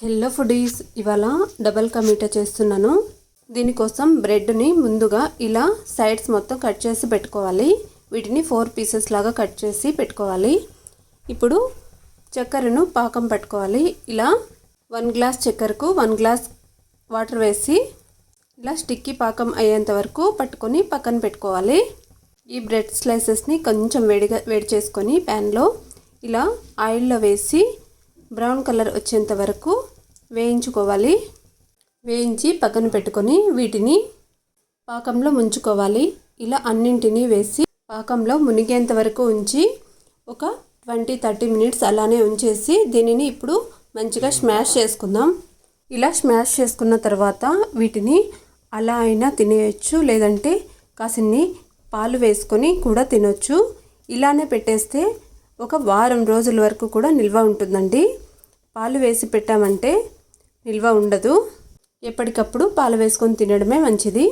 Hello foodies ఇవాళ double కమీటా చేస్తున్నాను. దీనికోసం బ్రెడ్ని ముందుగా ఇలా సైడ్స్ మొత్తం కట్ చేసి పెట్టుకోవాలి. వీటిని ఫోర్ పీసెస్ లాగా కట్ చేసి పెట్టుకోవాలి. ఇప్పుడు చక్కెరను పాకం పట్టుకోవాలి. ఇలా వన్ గ్లాస్ చక్కెరకు వన్ గ్లాస్ వాటర్ వేసి ఇలా స్టిక్కీ పాకం అయ్యేంత వరకు పట్టుకొని పక్కన పెట్టుకోవాలి. ఈ బ్రెడ్ స్లైసెస్ని కొంచెం వేడిగా వేడి చేసుకొని ప్యాన్లో ఇలా ఆయిల్లో వేసి బ్రౌన్ కలర్ వచ్చేంత వరకు వేయించుకోవాలి. వేయించి పక్కన పెట్టుకొని వీటిని పాకంలో ముంచుకోవాలి. ఇలా అన్నింటినీ వేసి పాకంలో మునిగేంత వరకు ఉంచి ఒక ట్వంటీ థర్టీ మినిట్స్ అలానే ఉంచేసి దీనిని ఇప్పుడు మంచిగా స్మాష్ చేసుకుందాం. ఇలా స్మాష్ చేసుకున్న తర్వాత వీటిని అలా అయినా తినేయచ్చు లేదంటే కాసిన్ని పాలు వేసుకొని కూడా తినొచ్చు. ఇలానే పెట్టేస్తే ఒక వారం రోజుల వరకు కూడా నిల్వ ఉంటుందండి. పాలు వేసి పెట్టామంటే నిల్వ ఉండదు. ఎప్పటికప్పుడు పాలు వేసుకొని తినడమే మంచిది.